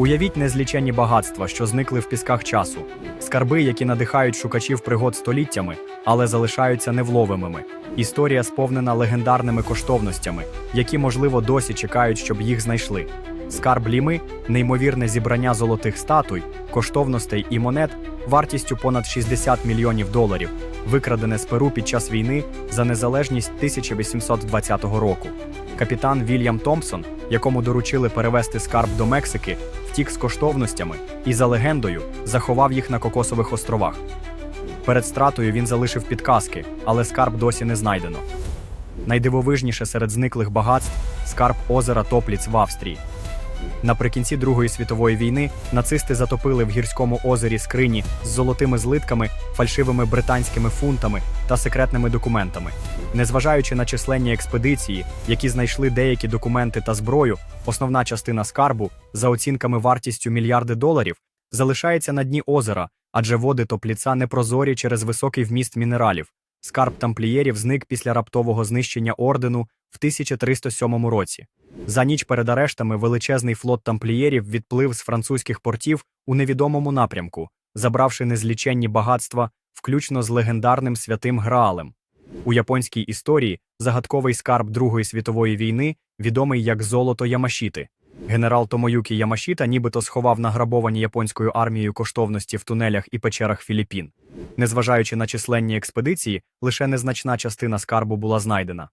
Уявіть незліченні багатства, що зникли в пісках часу, скарби, які надихають шукачів пригод століттями, але залишаються невловимими. Історія сповнена легендарними коштовностями, які, можливо, досі чекають, щоб їх знайшли. Скарб Ліми неймовірне зібрання золотих статуй, коштовностей і монет вартістю понад 60 мільйонів доларів, викрадене з Перу під час війни за незалежність 1820 року. Капітан Вільям Томпсон, якому доручили перевести скарб до Мексики, втік з коштовностями і, за легендою, заховав їх на Кокосових островах. Перед стратою він залишив підказки, але скарб досі не знайдено. Найдивовижніше серед зниклих багатств скарб озера Топліц в Австрії. Наприкінці Другої світової війни нацисти затопили в гірському озері скрині з золотими злитками, фальшивими британськими фунтами та секретними документами. Незважаючи на численні експедиції, які знайшли деякі документи та зброю, основна частина скарбу, за оцінками вартістю мільярди доларів, залишається на дні озера, адже води топліца непрозорі через високий вміст мінералів. Скарб тамплієрів зник після раптового знищення ордену в 1307 році. За ніч перед арештами величезний флот тамплієрів відплив з французьких портів у невідомому напрямку, забравши незліченні багатства, включно з легендарним святим Граалем. У японській історії загадковий скарб Другої світової війни відомий як золото Ямашіти. Генерал Томоюкі Ямашіта нібито сховав награбовані японською армією коштовності в тунелях і печерах Філіппін. Незважаючи на численні експедиції, лише незначна частина скарбу була знайдена.